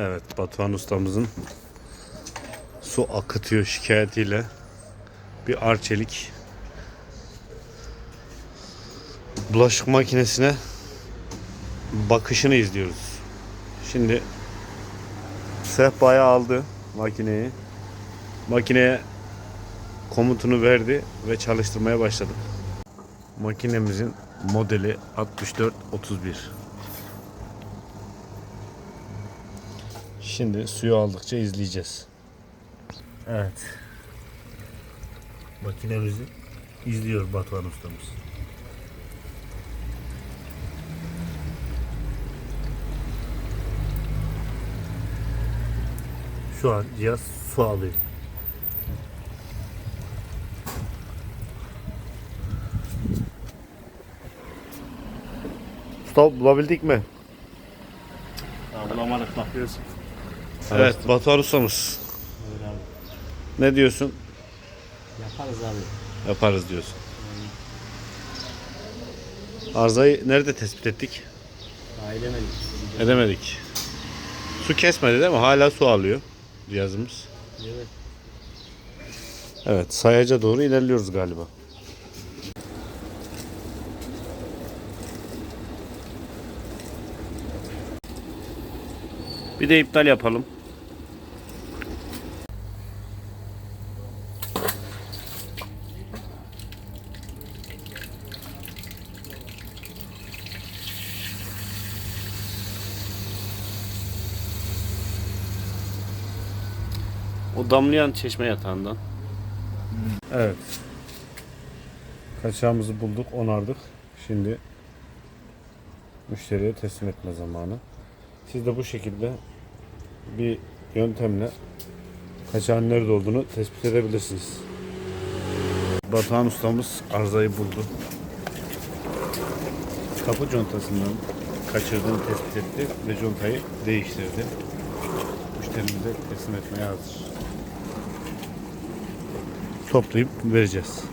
Evet Batuhan ustamızın su akıtıyor şikayetiyle bir arçelik bulaşık makinesine bakışını izliyoruz. Şimdi sehpaya aldı makineyi. Makineye komutunu verdi ve çalıştırmaya başladık. Makinemizin modeli 6431. Şimdi suyu aldıkça izleyeceğiz. Evet. Makinemizi izliyor Batuhan ustamız. Şu an cihaz su alıyor. Usta bulabildik mi? Ya bulamadık bakıyorsun. Evet Batuhan ustamız. Öyle abi. Ne diyorsun? Yaparız abi. Yaparız diyorsun. Arızayı nerede tespit ettik? Daha edemedik. Edemedik. Su kesmedi değil mi? Hala su alıyor cihazımız. Evet. Evet sayaca doğru ilerliyoruz galiba. Bir de iptal yapalım. O damlayan çeşme yatağından. Evet. Kaçağımızı bulduk, onardık. Şimdi müşteriye teslim etme zamanı. Siz de bu şekilde bir yöntemle kaçağın nerede olduğunu tespit edebilirsiniz. Batuhan ustamız arızayı buldu. Kapı contasından kaçırdığını tespit etti ve contayı değiştirdi. Müşterimize teslim etmeye hazır. Toplayıp vereceğiz.